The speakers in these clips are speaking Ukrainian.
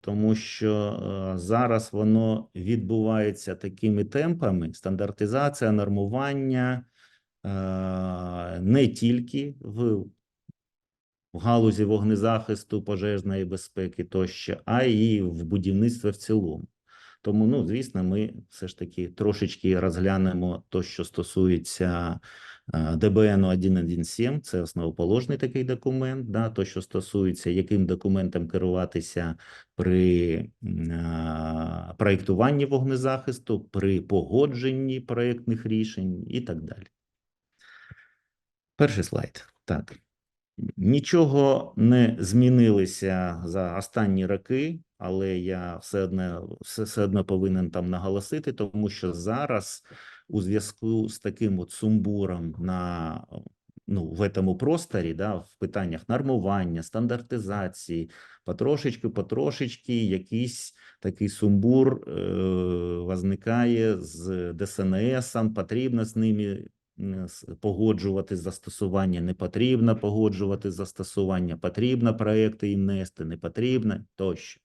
тому що е, зараз воно відбувається такими темпами: стандартизація, нормування е, не тільки в в галузі вогнезахисту, пожежної безпеки тощо, а й в будівництві в цілому. Тому, ну, звісно, ми все ж таки трошечки розглянемо то, що стосується ДБН 117, це основоположний такий документ, да, то, що стосується, яким документом керуватися при проєктуванні вогнезахисту, при погодженні проєктних рішень і так далі. Перший слайд. Так. Нічого не змінилося за останні роки, але я все одно, все, все одно повинен там наголосити, тому що зараз у зв'язку з таким от сумбуром на ну, в этому просторі, да, в питаннях нормування, стандартизації, потрошечки, потрошечки якийсь такий сумбур е, возникає з ДСНСом, потрібно з ними погоджувати застосування, не потрібно погоджувати застосування, потрібно проекти їм нести, не потрібно тощо.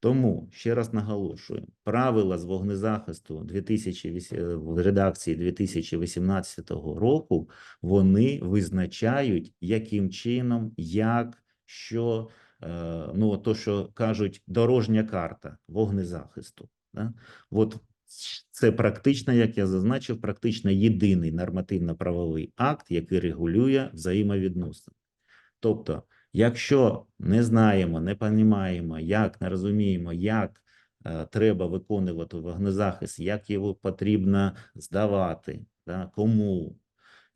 Тому ще раз наголошую: правила з вогнезахисту 2008, е, в редакції 2018 року вони визначають, яким чином, як, що, е, ну то, що кажуть, дорожня карта вогнезахисту. Да? От це практично, як я зазначив, практично єдиний нормативно-правовий акт, який регулює взаємовідносини. Тобто, якщо не знаємо, не розуміємо, як не розуміємо, як е, треба виконувати вогнезахист, як його потрібно здавати, да, кому,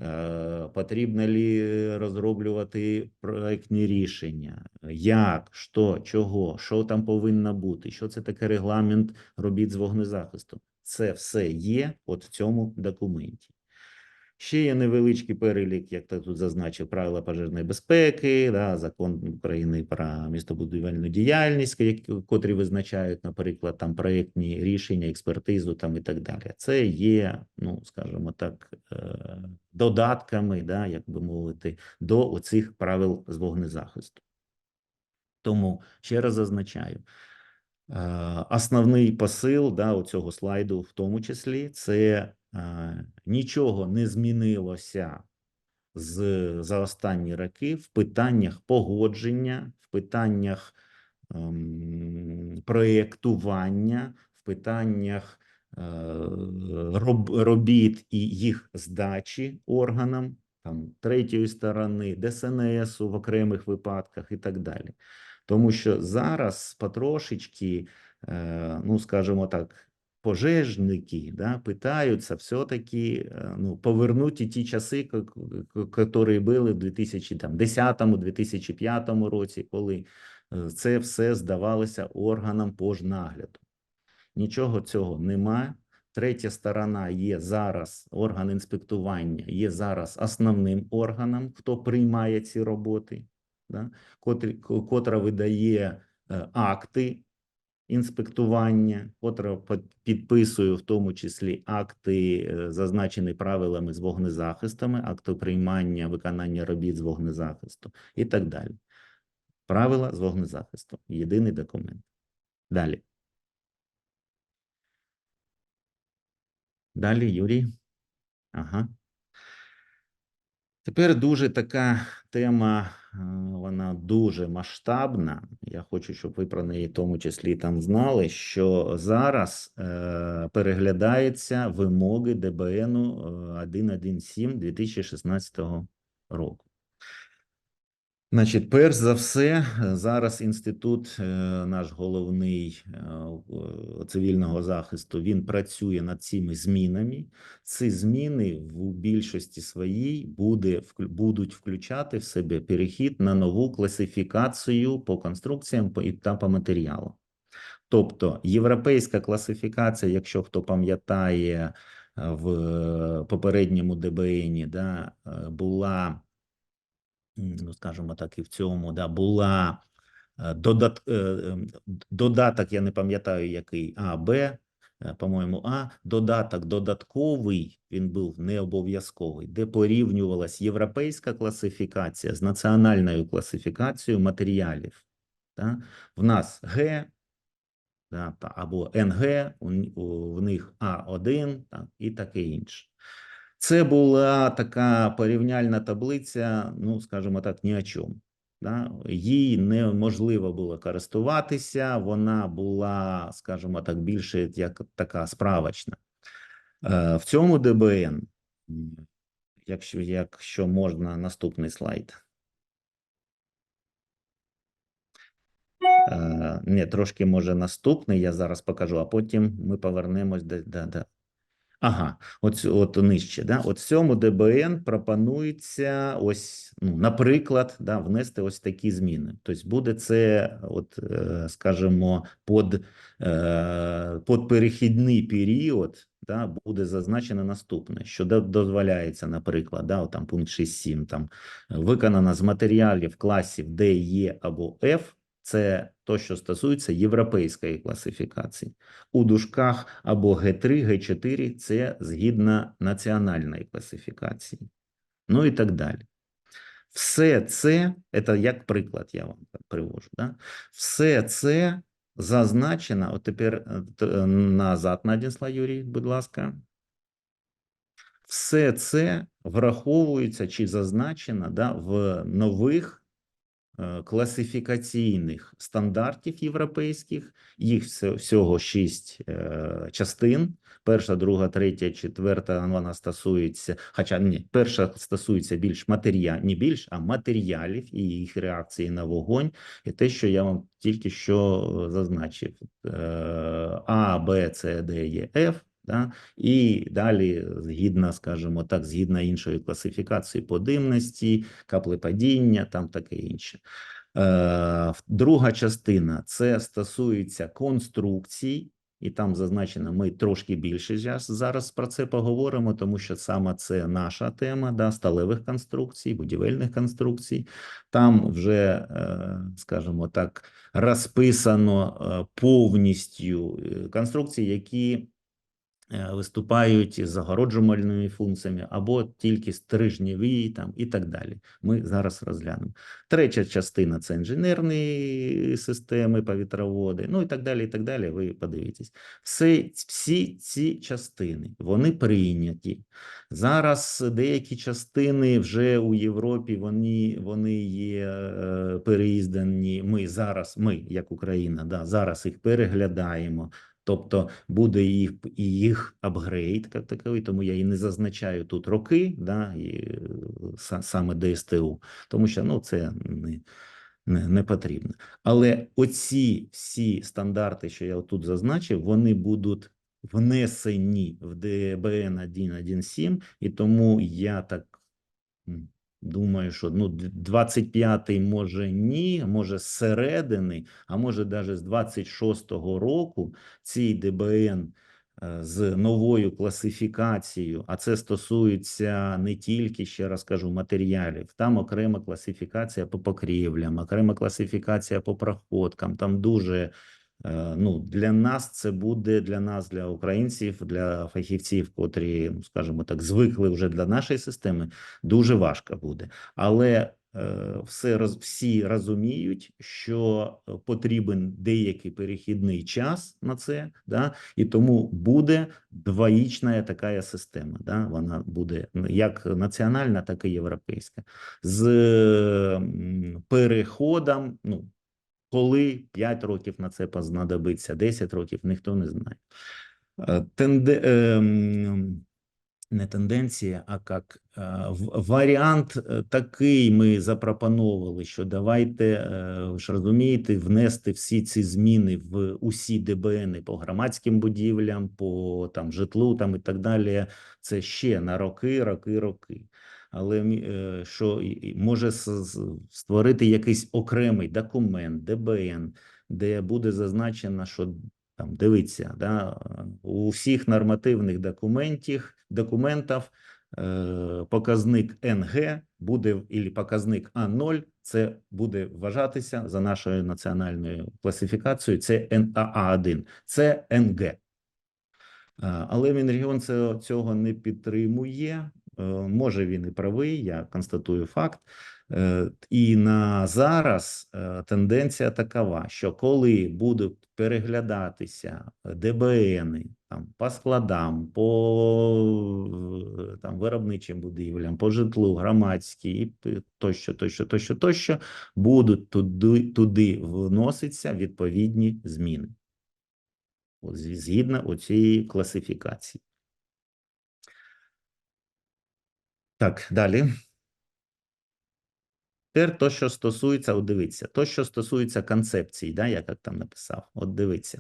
е, потрібно лі розроблювати проектні рішення, як, що, чого, що там повинно бути, що це таке регламент робіт з вогнезахисту. Це все є от в цьому документі. Ще є невеличкий перелік, як ти тут зазначив, правила пожежної безпеки, да, закон України про містобудівельну діяльність, котрі визначають, наприклад, там проєктні рішення, експертизу там і так далі. Це є, ну скажімо так, е, додатками, да, як би мовити, до оцих правил з вогнезахисту. Тому ще раз зазначаю. Е, Основний посил да, цього слайду, в тому числі, це нічого не змінилося з, за останні роки в питаннях погодження, в питаннях ем, проєктування, в питаннях е, роб, робіт і їх здачі органам там, третьої сторони, ДСНС в окремих випадках і так далі. Тому що зараз потрошечки, е, ну скажімо так, пожежники да, питаються все-таки е, ну, повернути ті часи, які були в 2010-2005 році, коли е, це все здавалося органам пожнагляду. Нічого цього немає. Третя сторона є зараз, орган інспектування є зараз основним органом, хто приймає ці роботи, да? котра видає е, акти інспектування, котра підписує в тому числі акти, е, зазначені правилами з вогнезахистами, акти приймання, виконання робіт з вогнезахисту і так далі. Правила з вогнезахисту. Єдиний документ. Далі. Далі, Юрій. Ага. Тепер дуже така тема, е, вона дуже масштабна. Я хочу, щоб ви про неї в тому числі там знали, що зараз е, переглядаються вимоги ДБН 117 2016 року. Значить, перш за все, е, зараз інститут, е, наш головний е, цивільного захисту, він працює над цими змінами. Ці зміни в більшості своїй буде, будуть включати в себе перехід на нову класифікацію по конструкціям та по матеріалам. Тобто європейська класифікація, якщо хто пам'ятає, е, в е, попередньому ДБНі да, е, була ну скажімо так, і в цьому да, була е, додат, е, ем, додаток, я не пам'ятаю, який А, Б, е, по-моєму, А, додаток додатковий, він був не обов'язковий, де порівнювалась європейська класифікація з національною класифікацією матеріалів. Да? В нас Г, та, або НГ, у, у, в них А1 там, і таке інше. Це була така порівняльна таблиця, ну, скажімо так, ні о чому. Да? Їй неможливо було користуватися, вона була, скажімо так, більше як така справочна. Е, В цьому ДБН, якщо, якщо можна, наступний слайд. Е, Ні, трошки може наступний, я зараз покажу, а потім ми повернемось до, до. Ага, от, от нижче. Да? От цьому ДБН пропонується ось, ну, наприклад, да, внести ось такі зміни. Тобто буде це, от, е, скажімо, под, е, под перехідний період да, буде зазначено наступне, що дозволяється, наприклад, да, там пункт 6.7, там виконано з матеріалів класів D, E або F, це то, що стосується європейської класифікації. У дужках або Г3, Г4 це згідно національної класифікації. Ну і так далі. Все це, це як приклад, я вам привожу. Да? Все це зазначено. От тепер е, е, назад на один Юрій, будь ласка. Все це враховується чи зазначено да, в нових класифікаційних стандартів європейських. Їх всього шість е, частин. Перша, друга, третя, четверта вона стосується, хоча ні, перша стосується більш матеріал, не більш, а матеріалів і їх реакції на вогонь, і те, що я вам тільки що е, зазначив: Е, А, Б, С, Д, Е, Ф. Да? І далі, згідно, скажімо так, згідно іншої класифікації по димності, каплепадіння, там таке інше. Е, Друга частина це стосується конструкцій, і там зазначено, ми трошки більше зараз, про це поговоримо, тому що саме це наша тема да, сталевих конструкцій, будівельних конструкцій. Там вже, е, скажімо так, розписано е, повністю е, конструкції, які виступають з загороджувальними функціями або тільки стрижневі там і так далі. Ми зараз розглянемо. Третя частина це інженерні системи, повітроводи, ну і так далі. І так далі. Ви подивитесь. Все, всі ці частини вони прийняті. Зараз деякі частини вже у Європі вони, вони є е, переіздані. Ми зараз, ми, як Україна, да, зараз їх переглядаємо. Тобто буде їх і їх апгрейд як таковий, тому я і не зазначаю тут роки, да, і, е, са- саме ДСТУ, тому що ну, це не, не, не потрібно. Але оці всі стандарти, що я тут зазначив, вони будуть внесені в ДБН 1.1.7, і тому я так думаю, що ну, 25-й може ні, може з середини, а може навіть з 26-го року цей ДБН е, з новою класифікацією, а це стосується не тільки, ще раз кажу, матеріалів. Там окрема класифікація по покрівлям, окрема класифікація по проходкам. Там дуже ну, для нас це буде для нас, для українців, для фахівців, котрі, ну, скажімо так, звикли вже для нашої системи, дуже важко буде. Але е, все всі розуміють, що е, потрібен деякий перехідний час на це, да, і тому буде двоїчна така система. Да, вона буде ну, як національна, так і європейська. З переходом, ну, коли 5 років на це знадобиться, 10 років, ніхто не знає. Е, Тенде, ем, не тенденція, а як е, варіант е, такий ми запропонували, що давайте, е, ви ж розумієте, внести всі ці зміни в усі ДБНи по громадським будівлям, по там житлу там і так далі. Це ще на роки, роки, роки. Але е, що може створити якийсь окремий документ, ДБН, де буде зазначено, що там дивіться, да, у всіх нормативних документів, документів е, показник НГ буде і показник А0, це буде вважатися за нашою національною класифікацією. Це НАА1, це НГ. Але Мінрегіон цього не підтримує. Е, Може, він і правий, я констатую факт. Е, І на зараз е, тенденція такова, що коли будуть переглядатися ДБНи там по складам, по там виробничим будівлям, по житлу, громадські і тощо, тощо, тощо, тощо, будуть туди, туди вноситься відповідні зміни. Згідно цієї класифікації. Так, далі. Тепер то, що стосується, от дивіться, то, що стосується концепції, да, я як там написав, от дивіться.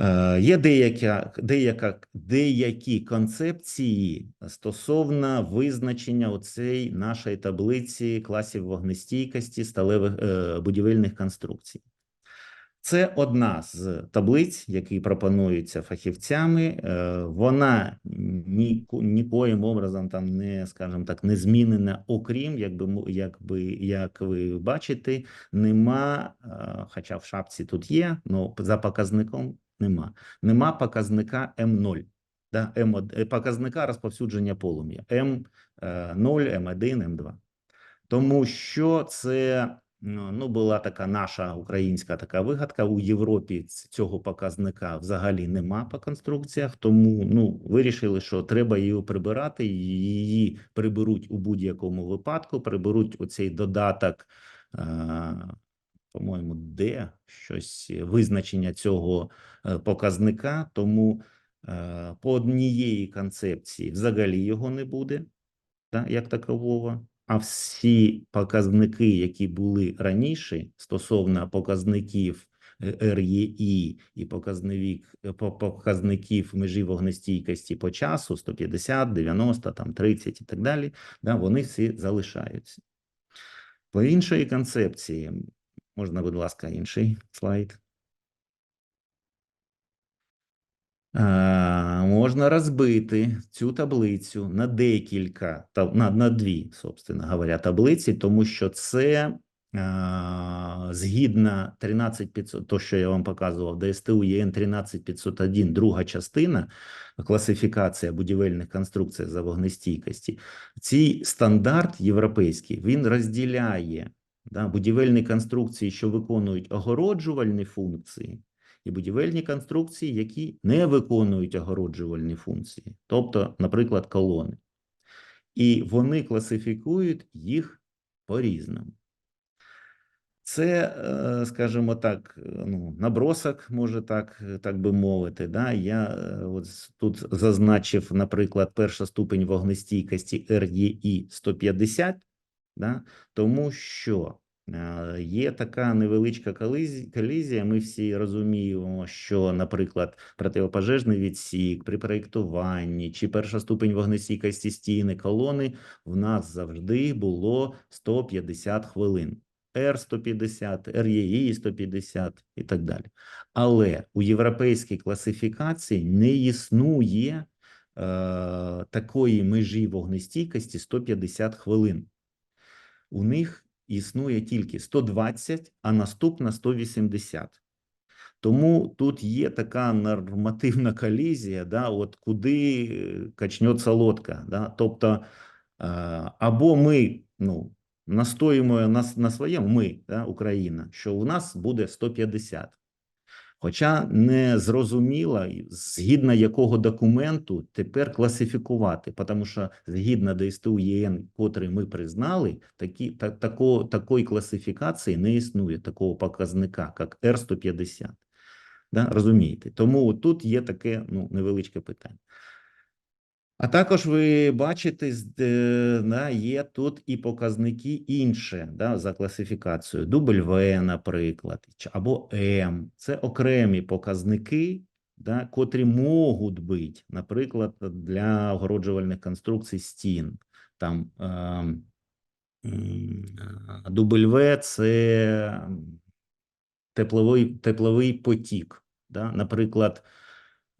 Е, є деяка, деяка, деякі концепції стосовно визначення оцей нашої таблиці класів вогнестійкості сталевих е, будівельних конструкцій. Це одна з таблиць, які пропонуються фахівцями. Е, Вона ніко, нікоїм образом там не, скажімо так, не змінена, окрім, якби, якби, як ви бачите, нема, е, хоча в шапці тут є, але за показником нема. Нема показника М0, да, М1, е, показника розповсюдження полум'я М0, М1, М2. Тому що це ну, була така наша українська така вигадка. У Європі цього показника взагалі нема по конструкціях, тому ну, вирішили, що треба її прибирати. Її приберуть у будь-якому випадку, приберуть оцей додаток, е, по-моєму, де щось е, визначення цього е, показника. Тому по однієї концепції взагалі його не буде да, як такового. А всі показники, які були раніше стосовно показників е, РЄІ і е, показників межі вогнестійкості по часу 150, 90, там 30 і так далі, да, вони всі залишаються. По іншої концепції, можна, будь ласка, інший слайд. А, можна розбити цю таблицю на декілька, на, на дві, собственно говоря, таблиці, тому що це а, згідно 13500, то, що я вам показував, ДСТУ ЄН 13501, друга частина, класифікація будівельних конструкцій за вогнестійкості. Цей стандарт європейський, він розділяє да, будівельні конструкції, що виконують огороджувальні функції, і будівельні конструкції, які не виконують огороджувальні функції, тобто, наприклад, колони. І вони класифікують їх по-різному. Це, е, скажімо так, е, ну, набросок, може так, так би мовити. Да? Я е, от тут зазначив, наприклад, перша ступень вогнестійкості REI 150, да? тому що є така невеличка колізія. Ми всі розуміємо, що, наприклад, противопожежний відсік при проєктуванні чи перша ступень вогнестійкості стіни колони в нас завжди було 150 хвилин. R150, REI 150 і так далі. Але у європейській класифікації не існує е, такої межі вогнестійкості 150 хвилин. У них існує тільки 120, а наступна 180. Тому тут є така нормативна колізія, да, от куди е, качнеться лодка. Да? Тобто, е, або ми ну, настоїмо на, на своєму, ми, да, Україна, що у нас буде 150. Хоча не зрозуміло, згідно якого документу тепер класифікувати, тому що згідно ДСТУ ЄН, котрий ми признали, такі, та, тако, такої класифікації не існує, такого показника, як Р150. Да? Розумієте? Тому тут є таке ну, невеличке питання. А також ви бачите, е, да, є тут і показники інші да, за класифікацією. W, наприклад, або М. Це окремі показники, да, котрі можуть бути, наприклад, для огороджувальних конструкцій стін. Там м, е, це тепловий, тепловий потік. Да? Наприклад,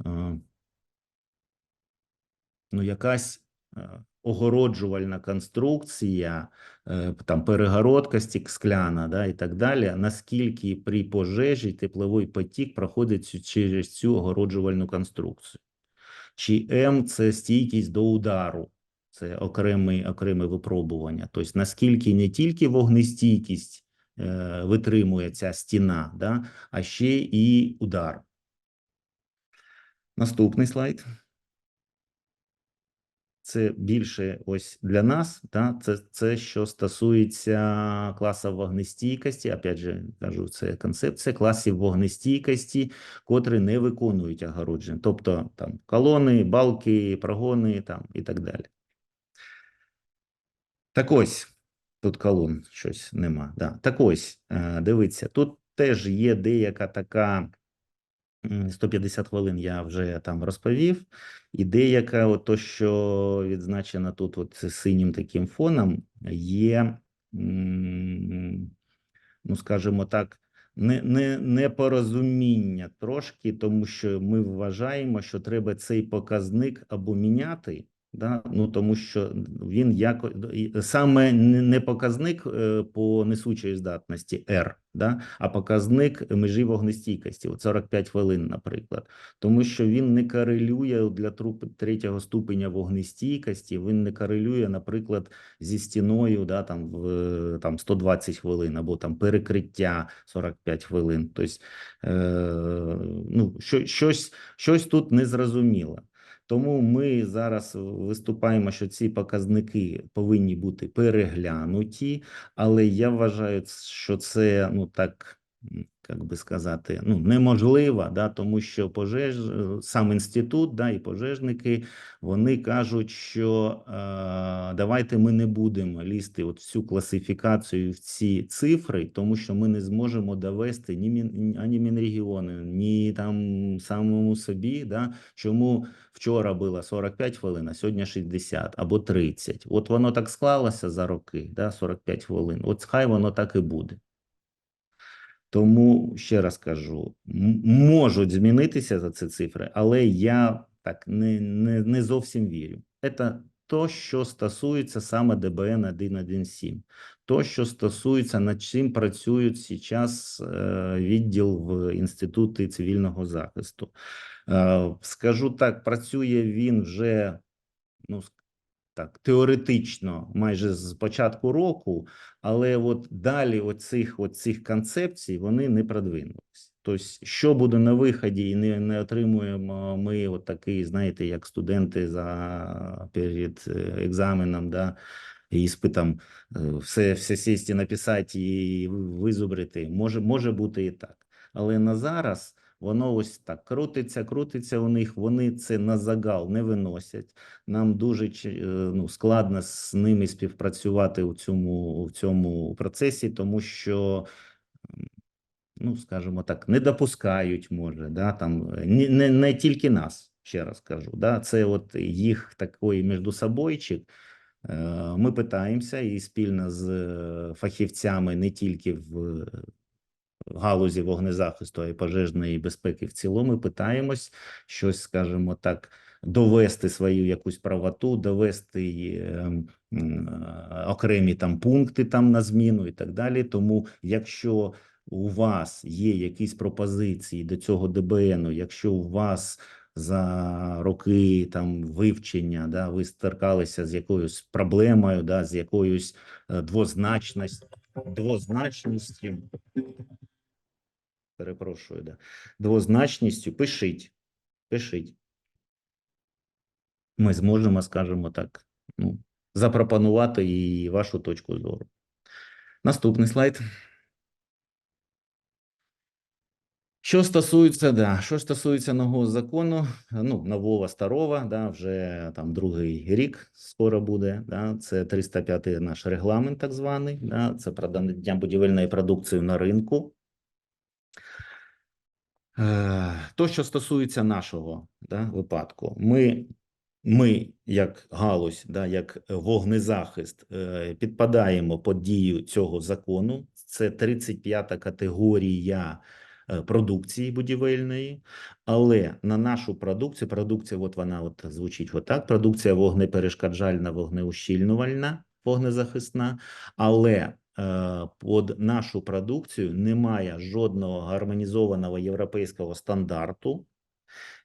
е, ну, якась е, огороджувальна конструкція, е, там перегородка стік скляна, да, і так далі, наскільки при пожежі тепловий потік проходить через цю огороджувальну конструкцію. Чи М це стійкість до удару. Це окреме, окреме випробування. Тобто, наскільки не тільки вогнестійкість е, витримує ця стіна, да, а ще і удар. Наступний слайд. Це більше ось для нас, да, це, це що стосується класу вогнестійкості. Опять же, кажу, це концепція класів вогнестійкості, котрі не виконують огородження. Тобто там колони, балки, прогони там і так далі. Так ось, тут колон щось нема. Да. Так ось, е, дивіться, тут теж є деяка така. М, 150 хвилин я вже там розповів. І деяка, от то, що відзначено тут, от синім таким фоном, є, ну скажімо так, не, не, непорозуміння трошки, тому що ми вважаємо, що треба цей показник або міняти. Да? Ну, тому що він яко саме не показник е, по несучої здатності R, да? а показник межі вогнестійкості, от 45 хвилин, наприклад тому що він не корелює для труп третього ступеня вогнестійкості. Він не корелює, наприклад, зі стіною, да там в там 120 хвилин або там перекриття 45 хвилин. Тобто, е, ну що, щось, щось тут незрозуміло. Тому ми зараз виступаємо, що ці показники повинні бути переглянуті, але я вважаю, що це ну так як би сказати, ну неможлива, да, тому що пожеж сам інститут, да, і пожежники вони кажуть, що е, давайте ми не будемо лізти от всю класифікацію в ці цифри, тому що ми не зможемо довести ні мін, ані Мінрегіони, ні там самому собі, да, чому вчора було 45 хвилин, а сьогодні 60 або 30. От воно так склалося за роки, да, 45 хвилин. От хай воно так і буде. Тому ще раз кажу: можуть змінитися за ці цифри, але я так не не, не зовсім вірю. Це то, що стосується саме ДБН 1.1.7. То, що стосується над чим працюють зараз е, відділ в інституті цивільного захисту. Е, скажу так, працює він вже ну так теоретично майже з початку року, але от далі оцих, оцих концепцій вони не продвинулися. Тобто, що буде на виході, і не не отримуємо ми от такий, знаєте, як студенти за перед е, екзаменом, да, іспитом, е, все все сісти, написати і визубрити. Може, може бути і так. Але на зараз Воно ось так крутиться, крутиться у них. Вони це на загал не виносять. Нам дуже е, ну, складно з ними співпрацювати у цьому у цьому процесі, тому що, ну скажімо так, не допускають, може, да там не, не, не тільки нас, ще раз кажу. Да, Це от їх такий між собойчик. Е, ми питаємося і спільно з е, фахівцями не тільки в галузі вогнезахисту і пожежної безпеки в цілому питаємось щось, скажімо так, довести свою якусь правоту, довести е, е, окремі там пункти там на зміну і так далі. Тому, якщо у вас є якісь пропозиції до цього ДБНу, якщо у вас за роки там вивчення, да, ви стикалися з якоюсь проблемою, да, з якоюсь е, двозначністю, двозначністю, перепрошую, да, двозначністю, пишіть, пишіть. Ми зможемо, скажімо так, ну, запропонувати і вашу точку зору. Наступний слайд. Що стосується, да, що стосується нового закону, ну нового старого, да, вже там другий рік скоро буде. Да, Це 305 наш регламент, так званий. Да, Це продання будівельної продукції на ринку. Е, то, що стосується нашого да, випадку, ми, ми, як галузь, да, як вогнезахист, е, підпадаємо під дію цього закону. Це 35-та категорія е, продукції будівельної, але на нашу продукцію, продукція, от вона от звучить отак: продукція вогнеперешкоджальна, вогнеущільнувальна, вогнезахисна, але під нашу продукцію немає жодного гармонізованого європейського стандарту,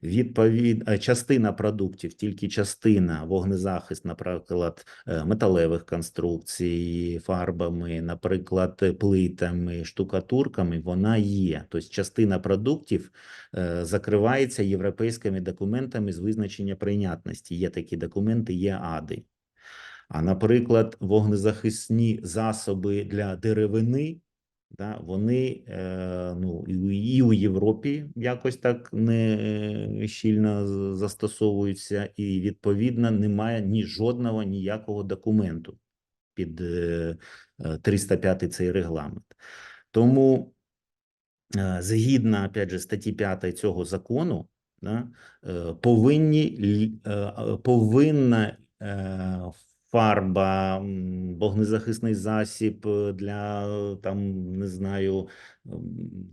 Відповід... е, частина продуктів, тільки частина вогнезахист, наприклад, е, металевих конструкцій, фарбами, наприклад, плитами, штукатурками, вона є. Тобто частина продуктів закривається європейськими документами з визначення прийнятності. Є такі документи, є АДи. А, наприклад, вогнезахисні засоби для деревини, да, вони е, ну, і у- Європі якось так не е, щільно застосовуються, і відповідно немає ні жодного ніякого документу під е, е, 305 цей регламент. Тому е, згідно опять же статті 5 цього закону, да, е, повинні е, е, повинна е, фарба, вогнезахисний засіб е, для е, там не знаю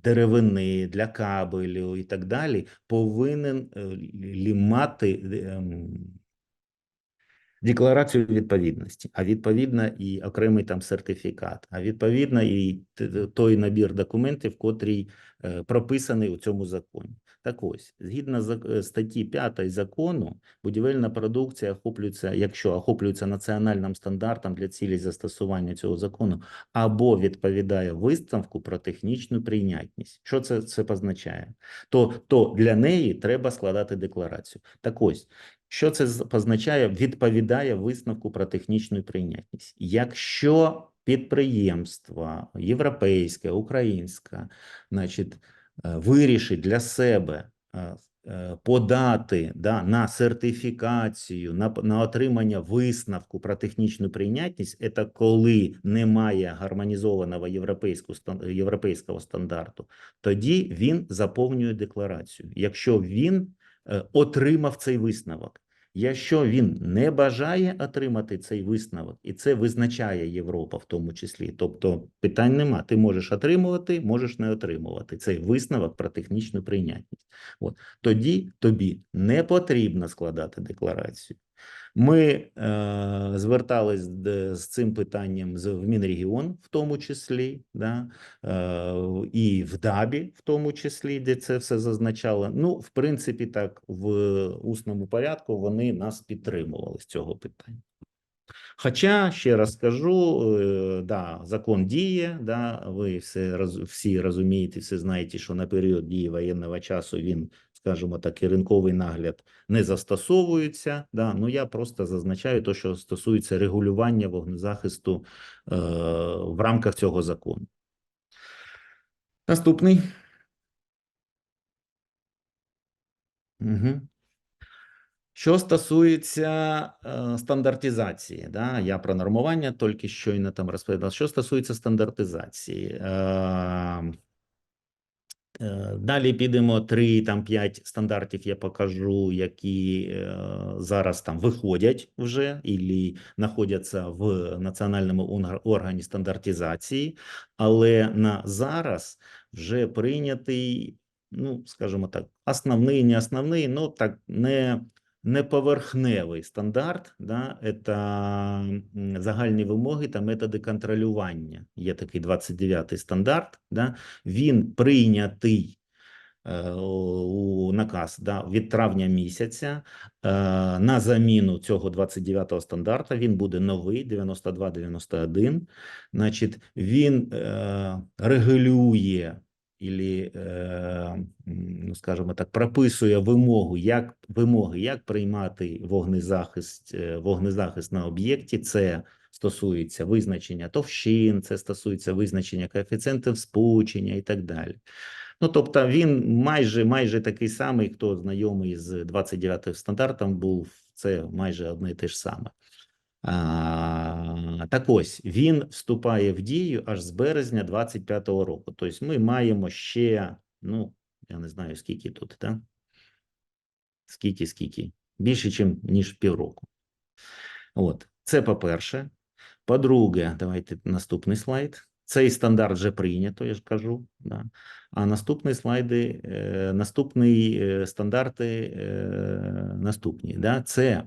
деревини, для кабелю і так далі, повинен е, мати ем, декларацію відповідності, а відповідно і окремий там сертифікат, а відповідно і той набір документів, котрий е, прописаний у цьому законі. Так ось, згідно е, статті 5 закону, будівельна продукція охоплюється, якщо охоплюється національним стандартом для цілей застосування цього закону, або відповідає висновку про технічну прийнятність. Що це, це позначає? То, то для неї треба складати декларацію. Так ось, що це позначає? Відповідає висновку про технічну прийнятність. Якщо підприємство європейське, українське, значить, е, вирішить для себе е, е, подати да, на сертифікацію, на, на отримання висновку про технічну прийнятність, це коли немає гармонізованого європейського, європейського стандарту, тоді він заповнює декларацію. Якщо він отримав цей висновок. Якщо він не бажає отримати цей висновок, і це визначає Європа в тому числі, тобто питань нема. Ти можеш отримувати, можеш не отримувати цей висновок про технічну прийнятність. От тоді тобі не потрібно складати декларацію. Ми е, звертались з цим питанням з в Мінрегіон, в тому числі, да, е, і в ДАБі, в тому числі, де це все зазначало. Ну, в принципі, так, в усному порядку вони нас підтримували з цього питання. Хоча, ще раз скажу, е, да, закон діє, да, ви все, всі розумієте, все знаєте, що на період дії воєнного часу він, скажімо так, і ринковий нагляд не застосовується. Да, ну я просто зазначаю те, що стосується регулювання вогнезахисту е, в рамках цього закону. Наступний. Угу. Що стосується е, стандартизації, да, я про нормування тільки щойно там розповідав. Що стосується стандартизації, е, далі підемо три там п'ять стандартів. Я покажу, які е, зараз там виходять вже і знаходяться в національному органі стандартизації, але на зараз вже прийнятий, ну скажімо так, основний, не основний, ну так не неповерхневий стандарт, да, м, загальні вимоги та методи контролювання. Є такий 29-й стандарт, да, він прийнятий е, у наказ да, від травня місяця е, на заміну цього 29-го стандарта. Він буде новий 92-91. Значить, він е, регулює ілі, е, ну, скажімо так, прописує вимогу, як вимоги, як приймати вогнезахист, е, вогнезахист на об'єкті. Це стосується визначення товщин, це стосується визначення коефіцієнтів спучення і так далі. Ну, тобто він майже майже такий самий, хто знайомий з 29 стандартом був, це майже одне і те ж саме. Так ось він вступає в дію аж з березня 25-го року. Тобто ми маємо ще, ну, я не знаю, скільки тут, так? Скільки, скільки? Більше, ніж, ніж півроку. От, це по-перше. По-друге, давайте наступний слайд. Цей стандарт вже прийнято, я ж кажу. Да. А наступні слайди, е, наступні е, стандарти е, наступні. Да. Це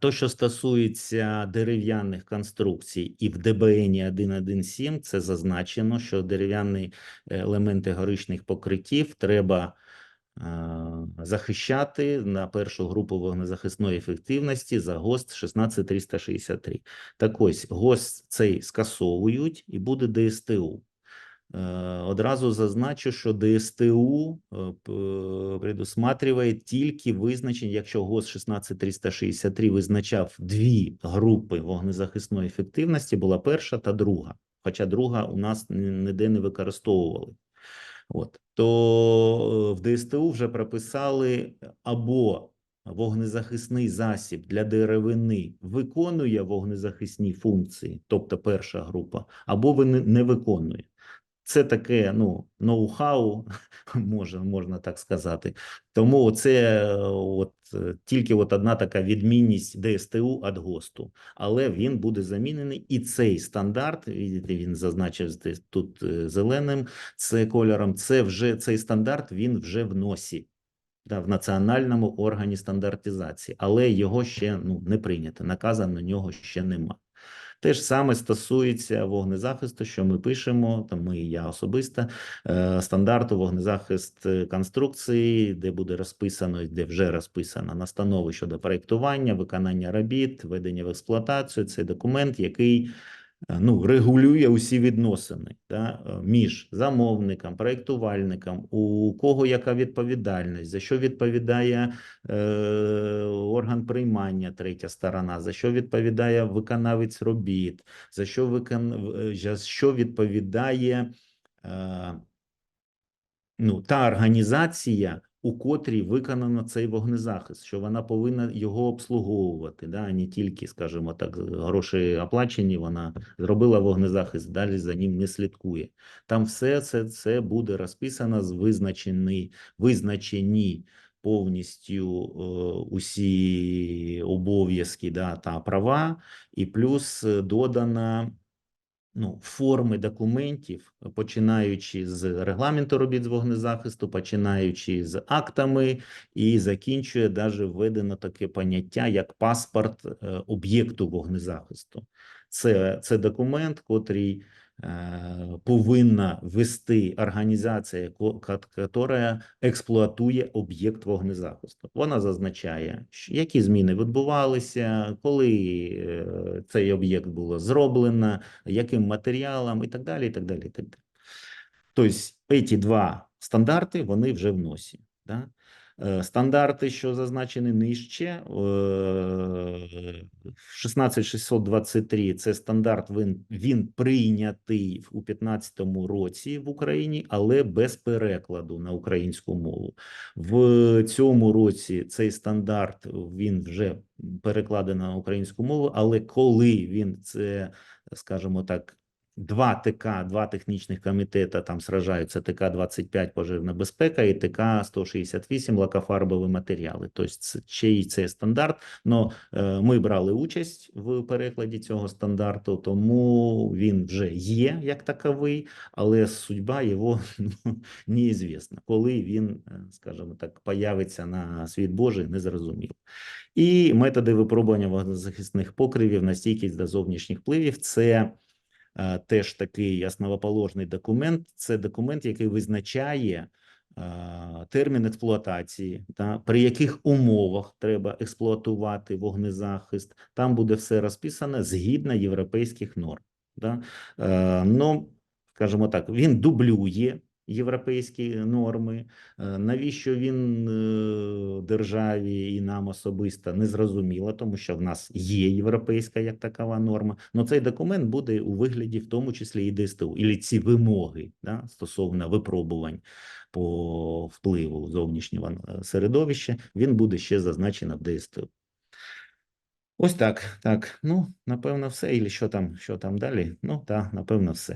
то, що стосується дерев'яних конструкцій, і в ДБН 1.1.7 це зазначено, що дерев'яні елементи горичних покриттів треба захищати на першу групу вогнезахисної ефективності за ГОСТ 16363. Так ось ГОСТ цей скасовують і буде ДСТУ. Е, Одразу зазначу, що ДСТУ е, предусматриває тільки визначення, якщо ГОС 16363 визначав дві групи вогнезахисної ефективності, була перша та друга. Хоча друга у нас ні- ніде не використовували. От то е, в ДСТУ вже прописали або вогнезахисний засіб для деревини виконує вогнезахисні функції, тобто перша група, або не виконує. Це таке ну ноу-хау, може, можна так сказати. Тому це е, от е, тільки от одна така відмінність ДСТУ від ГОСТу, але він буде замінений. І цей стандарт, видите, він зазначив тут е, зеленим це кольором. Це вже цей стандарт він вже в носі. Да, в національному органі стандартизації, але його ще ну не прийнято. Наказа на нього ще нема. Те ж саме стосується вогнезахисту, що ми пишемо, там ми, і я особисто, е, стандарту вогнезахист е, конструкції, де буде розписано, де вже розписано настанови щодо проєктування, виконання робіт, введення в експлуатацію. Це документ, який ну, регулює усі відносини да, е, між замовником, проєктувальником, у кого яка відповідальність, за що відповідає е, орган приймання, третя сторона, за що відповідає виконавець робіт, за що, викон... е, за що відповідає е, ну, та організація, у котрій виконано цей вогнезахист, що вона повинна його обслуговувати, да, а не тільки, скажімо так, гроші оплачені, вона зробила вогнезахист, далі за ним не слідкує. Там все це, це буде розписано з визначені, визначені повністю е, усі обов'язки да, та права, і плюс е, додана ну, форми документів, починаючи з регламенту робіт з вогнезахисту, починаючи з актами, і закінчує даже введено таке поняття як паспорт е, об'єкту вогнезахисту. Це, це документ, котрий повинна вести організація, яка експлуатує об'єкт вогнезахисту. Вона зазначає, які зміни відбувалися, коли е, цей об'єкт було зроблено, яким матеріалом і так далі, і так далі, і так далі. Тобто, ці два стандарти, вони вже в носі. Да? Е, Стандарти, що зазначені нижче, е, 16623 – це стандарт, він, він прийнятий у 2015 році в Україні, але без перекладу на українську мову. В цьому році цей стандарт, він вже перекладений на українську мову, але коли він це, скажімо так, два ТК, два технічних комітета там сражаються ТК-25 пожежна безпека і ТК-168 лакофарбові матеріали. Тобто це чий це стандарт. Но е, ми брали участь в перекладі цього стандарту, тому він вже є як таковий, але судьба його ну, неізвісна. Коли він, е, скажімо так, появиться на світ Божий, не зрозуміло. І методи випробування вогнезахисних покривів на стійкість до зовнішніх впливів це теж такий основоположний документ. Це документ, який визначає термін експлуатації, та, при яких умовах треба експлуатувати вогнезахист. Там буде все розписано згідно європейських норм. Да? Е, ну, скажімо так, він дублює європейські норми. Е, Навіщо він е, державі і нам особисто не зрозуміло, тому що в нас є європейська як такова норма. Но цей документ буде у вигляді, в тому числі і ДСТУ, і ці вимоги да, стосовно випробувань по впливу зовнішнього е, середовища, він буде ще зазначено в ДСТУ. Ось так. Так. Ну, напевно, все. І що там, що там далі? Ну, так, напевно, все.